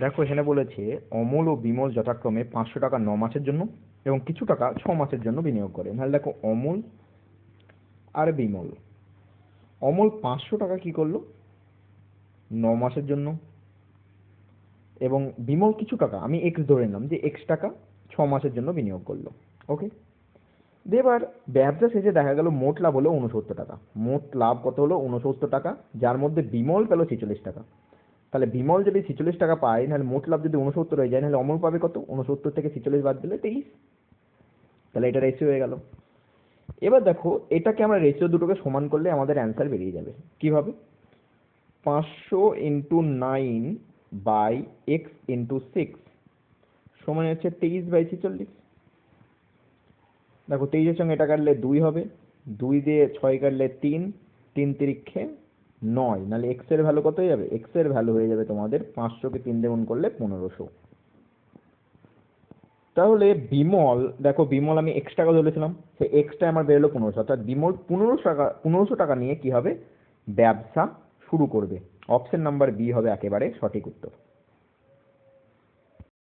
দেখো, এখানে বলেছে, অমল ও বিমল যথাক্রমে পাঁচশো টাকা ন মাসের জন্য এবং কিছু টাকা ছ মাসের জন্য বিনিয়োগ করে। তাহলে দেখো, অমল আর বিমল। অমল পাঁচশো টাকা কি করল? ন মাসের জন্য। এবং বিমল কিছু টাকা, আমি এক্স ধরে নিলাম যে এক্স টাকা ছ মাসের জন্য বিনিয়োগ করল। ওকে দিয়ে এবার ব্যবসা শেষে দেখা গেল মোট লাভ হলো উনসত্তর টাকা। মোট লাভ কত হলো? উনসত্তর টাকা। যার মধ্যে বিমল পেল ছেচল্লিশ টাকা। তাহলে বিমল যদি ছেচল্লিশ টাকা পায়, তাহলে মোট লাভ যদি উনসত্তর হয়ে যায়, তাহলে অমল পাবে কত? উনসত্তর থেকে ছেচল্লিশ বাদ দিলে তেইশ। তাহলে এটা রেশিও হয়ে গেল। এবার দেখো, এটাকে আমরা রেশিও দুটোকে সমান করলে আমাদের অ্যান্সার বেরিয়ে যাবে। কীভাবে? পাঁচশো into nine by X into six সমান হচ্ছে তেইশ বাই ছেচল্লিশ। দেখো, তেইশের সঙ্গে এটা কাটলে দুই হবে। দুই দিয়ে ছয় কাটলে তিন। তিন তিরিক্ষে নয়, নাহলে এক্সের ভ্যালু কত হয়ে যাবে? এক্সের ভ্যালু হয়ে যাবে তোমাদের পাঁচশোকে তিন দেবন করলে পনেরোশো। তাহলে বিমল, দেখো বিমল আমি এক্স টাকা ধরেছিলাম সে এক্সটা আমার বেরোলো পনেরোশো, অর্থাৎ বিমল পনেরোশো টাকা পনেরোশো টাকা নিয়ে কি হবে? ব্যবসা শুরু করবে। অপশন নাম্বার বি হবে একেবারে সঠিক উত্তর।